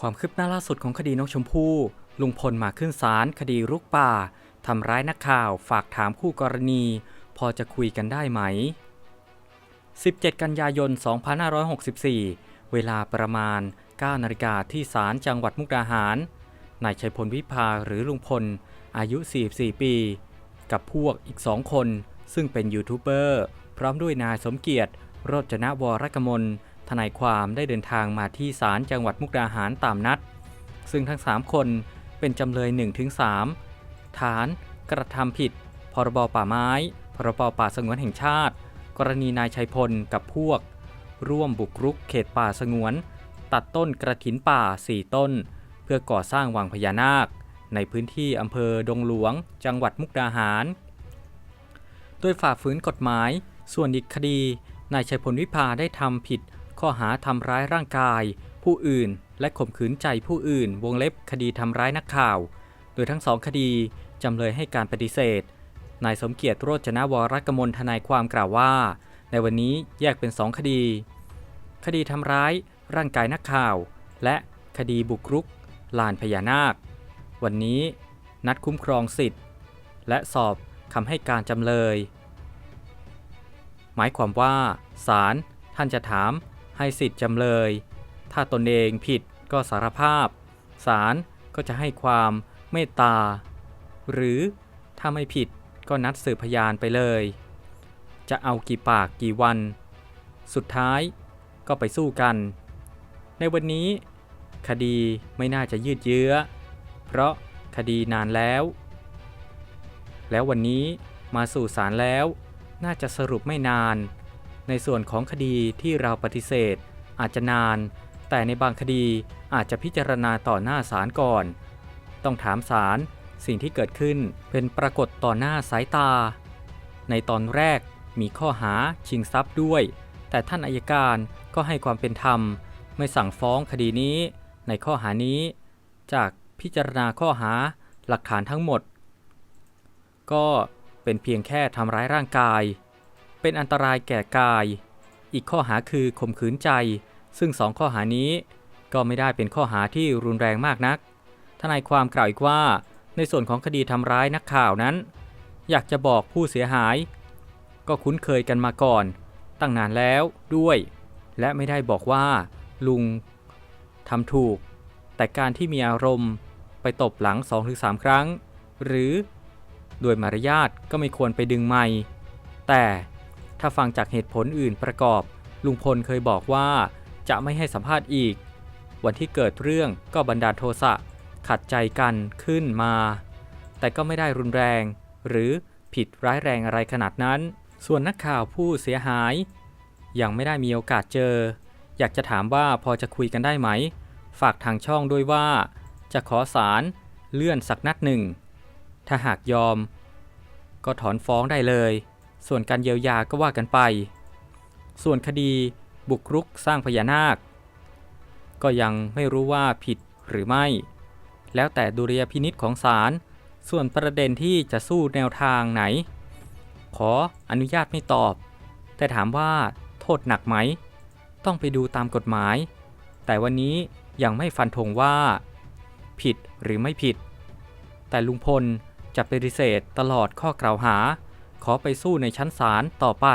ความคืบหน้าล่าสุดของคดีน้องชมพู่ ลุงพลมาขึ้นศาลคดีรุกป่า ทำร้ายนักข่าว ฝากถามคู่กรณี พอจะคุยกันได้ไหม 17 กันยายน 2564 เวลาประมาณ 9นาฬิกาที่ศาลจังหวัดมุกดาหาร นายชัยพลวิภาหรือลุงพล อายุ 44 ปี กับพวกอีกสองคน ซึ่งเป็นยูทูบเบอร์ พร้อมด้วยนายสมเกียรติโรจนวรกมล ทนายความได้เดินทางมาที่ศาลจังหวัดมุกดาหารตามนัด ซึ่งทั้ง 3 คนเป็นจำเลย 1-3 ฐานกระทำผิด พรบป่าไม้ พรบป่าสงวนแห่งชาติ กรณีนายชัยพลกับพวก ร่วมบุกรุกเขตป่าสงวน ตัดต้นกระถินป่า 4 ต้น เพื่อก่อสร้างวังพญานาค ในพื้นที่อำเภอดงหลวง จังหวัดมุกดาหารโดยฝ่าฝืนกฎหมาย ส่วนอีกคดี นายชัยพลวิภาได้ทำผิด ข้อหาทำร้ายร่างกาย ผู้อื่น และข่มขืนใจผู้อื่น วงเล็บคดีทำร้ายนักข่าว โดยทั้งสองคดีจำเลยให้การปฏิเสธ นายสมเกียรติโรจนวรกมลทนายความกล่าวว่า ในวันนี้แยกเป็นสองคดี คดีทำร้ายร่างกายนักข่าว และคดีบุกรุก ลานพญานาค วันนี้นัดคุ้มครองสิทธิ์ และสอบคำให้การจำเลย หมายความว่าศาลท่านจะถาม ให้สิทธิ์จำเลย ถ้าตนเองผิดก็สารภาพ ศาลก็จะให้ความเมตตา หรือถ้าไม่ผิดก็นัดสืบพยานไปเลย จะเอากี่ปากกี่วัน สุดท้ายก็ไปสู้กัน ในวันนี้ คดีไม่น่าจะยืดเยื้อ เพราะคดีนานแล้ว แล้ววันนี้มาสู่ศาลแล้ว น่าจะสรุปไม่นาน ในส่วนของคดีที่เราปฏิเสธ อาจจะนาน แต่ในบางคดีอาจจะพิจารณาต่อหน้าศาลก่อน ต้องถามศาลสิ่งที่เกิดขึ้นเป็นปรากฏต่อหน้าสายตา ในตอนแรกมีข้อหาชิงทรัพย์ด้วย แต่ท่านอายการก็ให้ความเป็นธรรม ไม่สั่งฟ้องคดีนี้ ในข้อหานี้ จากพิจารณาข้อหาหลักฐานทั้งหมด ก็เป็นเพียงแค่ทำร้ายร่างกาย เป็นอันตรายแก่กาย อีกข้อหาคือข่มขืนใจ ซึ่งสองข้อหานี้ก็ไม่ได้เป็นข้อหาที่รุนแรงมากนัก ทนายความกล่าวอีกว่า ในส่วนของคดีทำร้ายนักข่าวนั้น อยากจะบอกผู้เสียหาย ก็คุ้นเคยกันมาก่อน ตั้งนานแล้วด้วย และไม่ได้บอกว่า ลุงทำถูก แต่การที่มีอารมณ์ไปตบหลัง 2-3 ครั้ง หรือ โดยมารยาทก็ไม่ควรไปดึงไม่แต่ ถ้าฟังจากเหตุผลอื่นประกอบ ลุงพลเคยบอกว่า จะไม่ให้สัมภาษณ์อีก วันที่เกิดเรื่องก็บันดาลโทสะขัดใจกันขึ้นมา แต่ก็ไม่ได้รุนแรง หรือผิดร้ายแรงอะไรขนาดนั้น ส่วนนักข่าวผู้เสียหาย ยังไม่ได้มีโอกาสเจอ อยากจะถามว่าพอจะคุยกันได้ไหม ฝากทางช่องด้วยว่า จะขอสารเลื่อนสักนัดหนึ่ง ถ้าหากยอม ก็ถอนฟ้องได้เลย ส่วนการเยียวยาก็ว่ากันไป ส่วนคดีบุกรุกสร้างพญานาค ก็ยังไม่รู้ว่าผิดหรือไม่ แล้วแต่ดุลยพินิษของศาล ส่วนประเด็นที่จะสู้แนวทางไหน ขออนุญาตไม่ตอบ แต่ถามว่าโทษหนักไหม ต้องไปดูตามกฎหมาย แต่วันนี้ยังไม่ฟันธงว่า ผิดหรือไม่ผิด แต่ลุงพลจะปฏิเสธตลอดข้อกล่าวหา ขอไปสู้ในชั้นศาลต่อไป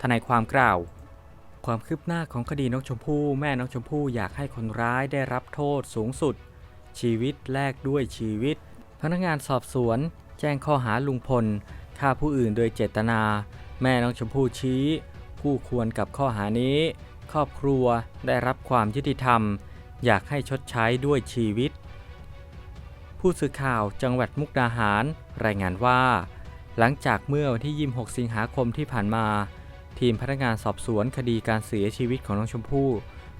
ทนายความกล่าว ความคืบหน้าของคดีน้องชมพู่ แม่น้องชมพู่อยากให้คนร้ายได้รับโทษสูงสุด ชีวิตแลกด้วยชีวิต พนักงานสอบสวน แจ้งข้อหาลุงพลฆ่าผู้อื่นโดยเจตนา แม่น้องชมพู่ชี้ผู้ควรกับข้อหานี้ ครอบครัวได้รับความยุติธรรม อยากให้ชดใช้ด้วยชีวิต ผู้สื่อข่าวจังหวัดมุกดาหาร รายงานว่า หลังจากเมื่อวันที่ 26 สิงหาคมที่ผ่านมา ทีมพนักงานสอบสวนคดีการเสียชีวิตของน้องชมพู่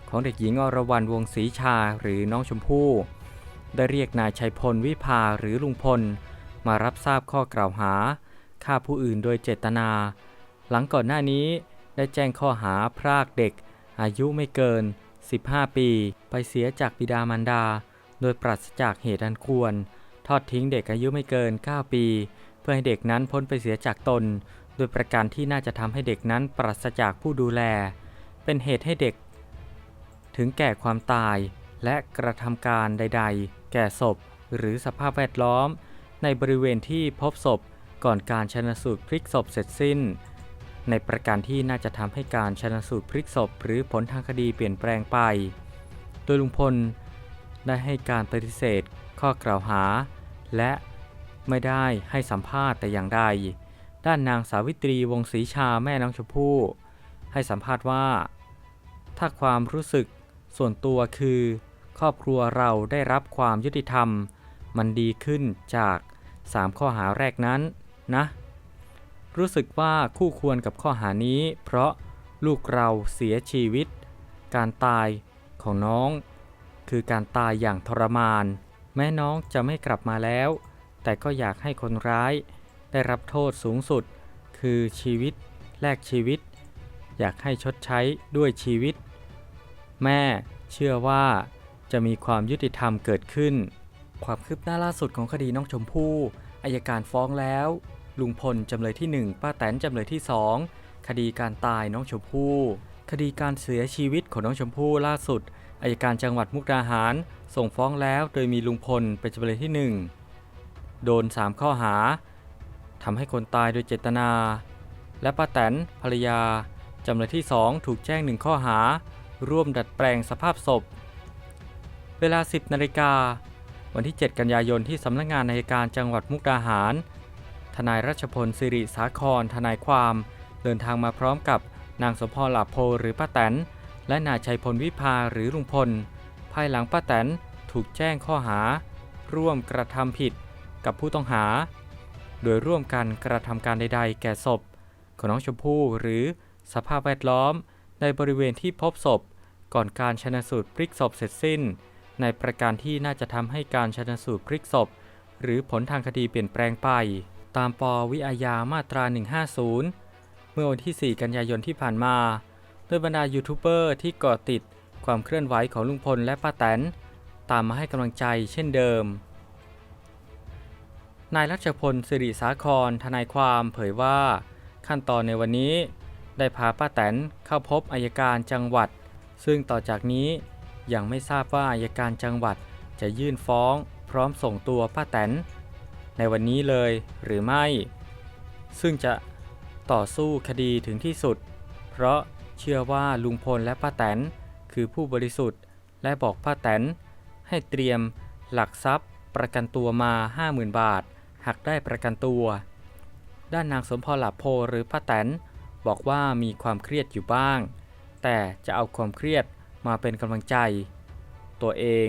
ของเด็กหญิงอรวรรณวงศรีชาหรือน้องชมพู่ได้เรียกนายชัยพลวิภาหรือลุงพล มารับทราบข้อกล่าวหาฆ่าผู้อื่นโดยเจตนา หลังก่อนหน้านี้ได้แจ้งข้อหาพรากเด็ก อายุไม่เกิน 15 ปี ไปเสียจากบิดามารดา โดยปราศจากเหตุอันควร ทอดทิ้งเด็กอายุไม่เกิน 9 ปี พื่อให้เด็กนั้นพ้นไปเสียจากตน โดยประการที่น่าจะทำให้เด็กนั้นปราศจากผู้ดูแล เป็นเหตุให้เด็ก ถึงแก่ความตายและกระทำการใด ๆ แก่ศพ หรือสภาพแวดล้อม ในบริเวณที่พบศพก่อนการชนสูตรพลิกศพเสร็จสิ้น ในประการที่น่าจะทำให้การชนสูตรพลิกศพ หรือผลทางคดีเปลี่ยนแปลงไป โดยลุงพลได้ให้การปฏิเสธข้อกล่าวหา และ ไม่ได้ให้สัมภาษณ์แต่อย่างใด ด้านนางสาวิตรีวงศรีชาแม่น้องชมพู่ให้สัมภาษณ์ว่า ถ้าความรู้สึกส่วนตัวคือ ครอบครัวเราได้รับความยุติธรรม มันดีขึ้นจาก 3 ข้อหาแรกนั้นนะ รู้สึกว่าคู่ควรกับข้อหานี้ เพราะลูกเราเสียชีวิต การตายของน้อง คือการตายอย่างทรมาน แม้น้องจะไม่กลับมาแล้ว แต่ก็อยากให้คนร้าย ได้รับโทษสูงสุด คือชีวิตแลกชีวิต อยากให้ชดใช้ด้วยชีวิต แม่เชื่อว่าจะมีความยุติธรรมเกิดขึ้น ความคืบหน้าล่าสุดของคดีน้องชมพู่อายการฟ้องแล้ว ลุงพลจำเลยที่ 1 ป้าแตนจำเลยที่ 2 คดีการตายน้องชมพู่ คดีการเสียชีวิตของน้องชมพู่ล่าสุดอายการจังหวัดมุกดาหาร ส่งฟ้องแล้วโดยมีลุงพลเป็นจำเลยที่ 1 โดน 3 ข้อหาทำให้คนตายโดยเจตนา และป้าแตนภรรยาจำเลยที่ 2 ถูกแจ้งหนึ่งข้อหา ร่วมดัดแปลงสภาพศพ เวลา 10นาฬิกาวันที่ 7 กันยายนที่สำนักงานนายการจังหวัดมุกดาหาร ทนายรัชพลสิริสาคร ทนายความ เดินทางมาพร้อมกับนางสมพรหลาโพหรือป้าแตน และนายชัยพลวิภาหรือลุงพล ภายหลังป้าแตนถูกแจ้งข้อหา ร่วมกระทำผิด กับผู้ต้องหา โดยร่วมกันกระทำการใดๆ แก่ศพ ของน้องชมพู่หรือสภาพแวดล้อมในบริเวณที่พบศพ ก่อนการชนะสูตรพลิกศพเสร็จสิ้น ในประการที่น่าจะทำให้การชนะสูตรพลิกศพ หรือผลทางคดีเปลี่ยนแปลงไป ตามปวิอาญามาตรา 150 เมื่อวันที่ 4 กันยายนที่ผ่านมาโดยบรรดายูทูบเบอร์ที่ก่อติดความเคลื่อนไหวของลุงพลและป้าแตน ตามมาให้กำลังใจเช่นเดิม นายรัชพลสิริสาครทนายความเผยว่า ขั้นตอนในวันนี้ ได้พาป้าแตนเข้าพบอายการจังหวัด ซึ่งต่อจากนี้ยังไม่ทราบว่าอายการจังหวัดจะยื่นฟ้องพร้อมส่งตัวป้าแตนในวันนี้เลยหรือไม่ ซึ่งจะต่อสู้คดีถึงที่สุด เพราะเชื่อว่าลุงพลและป้าแตนคือผู้บริสุทธิ์ และบอกป้าแตนให้เตรียมหลักทรัพย์ประกันตัวมา 50,000 บาท หากได้ประกันตัว ด้านนางสมพรหลับโพหรือป้าแตนบอกว่ามีความเครียดอยู่บ้าง แต่จะเอาความเครียดมาเป็นกำลังใจ ตัวเอง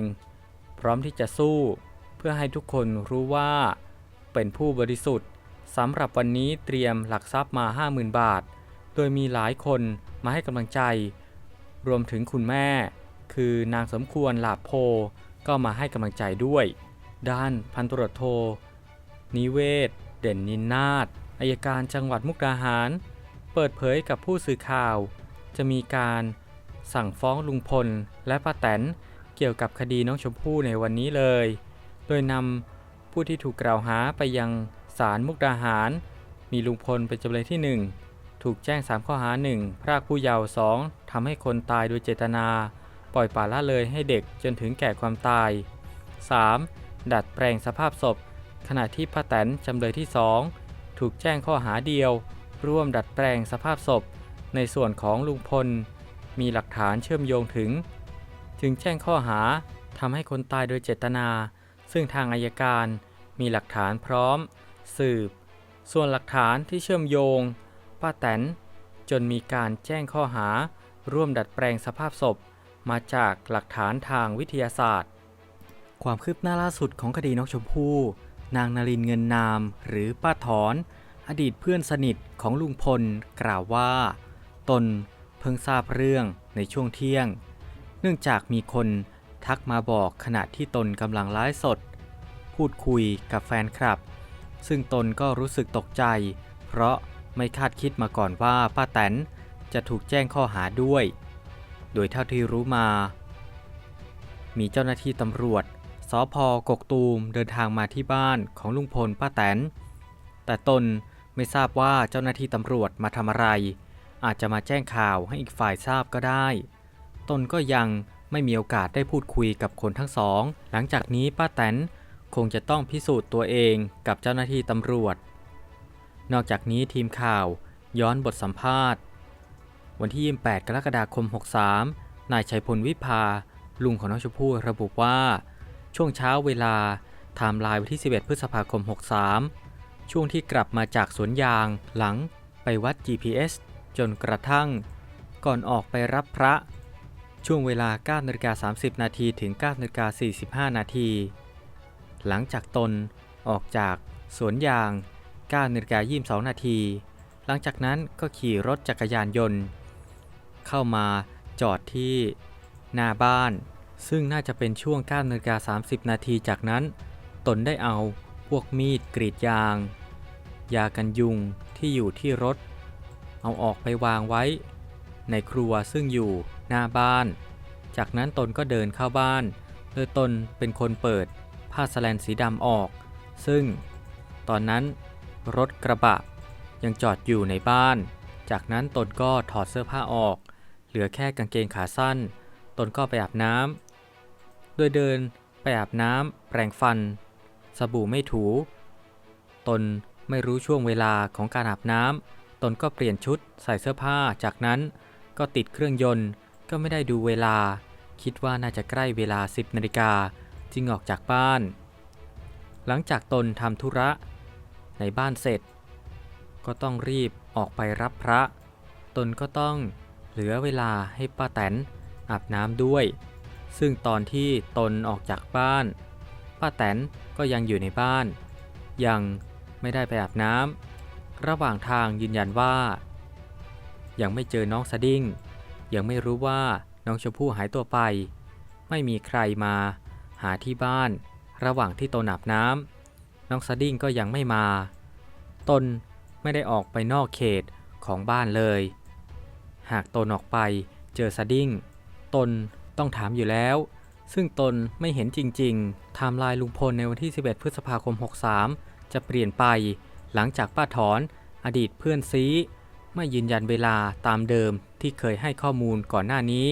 พร้อมที่จะสู้เพื่อให้ทุกคนรู้ว่า เป็นผู้บริสุทธิ์สำหรับวันนี้เตรียมหลักทรัพย์มา 50,000 บาท โดยมีหลายคนมาให้กำลังใจ รวมถึงคุณแม่ คือนางสมควรหลาโพก็มาให้กำลังใจด้วย ด้านพันตรวจโท นิเวศ เด่นนินนาถอายการจังหวัดมุกดาหาร เปิดเผยกับผู้สื่อข่าว จะมีการสั่งฟ้องลุงพลและป้าแตนเกี่ยวกับคดีน้องชมพู่ในวันนี้เลย โดยนำผู้ที่ถูกกล่าวหาไปยังศาลมุกดาหาร มีลุงพลเป็นจำเลยที่ 1 ถูกแจ้ง 3 ข้อหา 1 พรากผู้เยาว์2ทำให้คนตายโดยเจตนา ปล่อยปละละเลยให้เด็กจนถึงแก่ความตาย 3. ดัดแปลงสภาพศพ ขณะที่ป้าแตนจำเลยที่ 2 ถูกแจ้งข้อหาเดียว ร่วมดัดแปลงสภาพศพ ในส่วนของลุงพล มีหลักฐานเชื่อมโยงถึง จึงแจ้งข้อหาทำให้คนตายโดยเจตนา ซึ่งทางอายการมีหลักฐานพร้อม สืบ ส่วนหลักฐานที่เชื่อมโยงป้าแตนจนมีการแจ้งข้อหา ร่วมดัดแปลงสภาพศพ มาจากหลักฐานทางวิทยาศาสตร์ ความคืบหน้าล่าสุดของคดีน้องชมพู่ นางนารินเงินนามหรือป้าถอน อดีตเพื่อนสนิทของลุงพลกล่าวว่า ตนเพิ่งทราบเรื่องในช่วงเที่ยง เนื่องจากมีคนทักมาบอกขณะที่ตนกำลังไลฟ์สด พูดคุยกับแฟนคลับ ซึ่งตนก็รู้สึกตกใจ เพราะไม่คาดคิดมาก่อนว่าป้าแตนจะถูกแจ้งข้อหาด้วย โดยเท่าที่รู้มา มีเจ้าหน้าที่ตำรวจ สพกกตูมเดินทางมาที่บ้านของลุงพลป้าแตน แต่ตนไม่ทราบว่าเจ้าหน้าที่ตำรวจมาทำอะไร อาจจะมาแจ้งข่าวให้อีกฝ่ายทราบก็ได้ ตนก็ยังไม่มีโอกาสได้พูดคุยกับคนทั้งสอง หลังจากนี้ป้าแตนคงจะต้องพิสูจน์ตัวเองกับเจ้าหน้าที่ตำรวจ นอกจากนี้ทีมข่าวย้อนบทสัมภาษณ์ วันที่ 28 กรกฎาคม 63 นายชัยพลวิภา ลุงของน้องชมพู่ระบุว่า ช่วงเช้าเวลาไทม์ไลน์วันที่ 11 พฤษภาคม 63 ช่วงที่กลับมาจากสวนยางหลังไปวัด GPS จนกระทั่ง ก่อนออกไปรับพระ ช่วงเวลา9นาฬิกา30 นาทีถึง9นาฬิกา45 นาทีหลังจากตนออกจากสวนยาง9นาฬิกา22 นาที หลังจากนั้นก็ขี่รถจักรยานยนต์ เข้ามาจอดที่หน้าบ้าน ซึ่งน่าจะเป็นช่วง9นาฬิกา30 นาทีจากนั้น ตนได้เอาพวกมีดกรีดยาง ยากันยุงที่อยู่ที่รถ เอาออกไปวางไว้ ในครัวซึ่งอยู่หน้าบ้าน จากนั้นตนก็เดินเข้าบ้าน โดยตนเป็นคนเปิดผ้าสแลนสีดำออก ซึ่งตอนนั้นรถกระบะยังจอดอยู่ในบ้าน จากนั้นตนก็ถอดเสื้อผ้าออก เหลือแค่กางเกงขาสั้น ตนก็ไปอาบน้ำ โดยเดินไปอาบน้ำแปรงฟัน สบู่ไม่ถู ตนไม่รู้ช่วงเวลาของการอาบน้ำตนก็เปลี่ยนชุดใส่เสื้อผ้าจากนั้นก็ติดเครื่องยนต์ก็ไม่ได้ดูเวลา คิดว่าน่าจะใกล้เวลา 10นาฬิกาจึงออกจากบ้าน หลังจากตนทำธุระ ในบ้านเสร็จ ก็ต้องรีบออกไปรับพระ ตนก็ต้องเหลือเวลาให้ป้าแตนอาบน้ำด้วย ซึ่งตอนที่ตนออกจากบ้าน ป้าแตนก็ยังอยู่ในบ้าน ยังไม่ได้ไปอาบน้ำระหว่างทางยืนยันว่า ยังไม่เจอน้องสดิ้ง ยังไม่รู้ว่าน้องชมพู่หายตัวไป ไม่มีใครมาหาที่บ้าน ระหว่างที่ตนอาบน้ำน้องสดิ้งก็ยังไม่มา ตนไม่ได้ออกไปนอกเขตของบ้านเลย หากตนออกไปเจอสดิ้ง ตน ต้องถามอยู่แล้ว ซึ่งตนไม่เห็นจริงๆไทม์ไลน์ลุงพลในวันที่ 11 พฤษภาคม 63 จะเปลี่ยนไป หลังจากป้าถอนอดีตเพื่อนซีไม่ยืนยันเวลาตามเดิมที่เคยให้ข้อมูลก่อนหน้านี้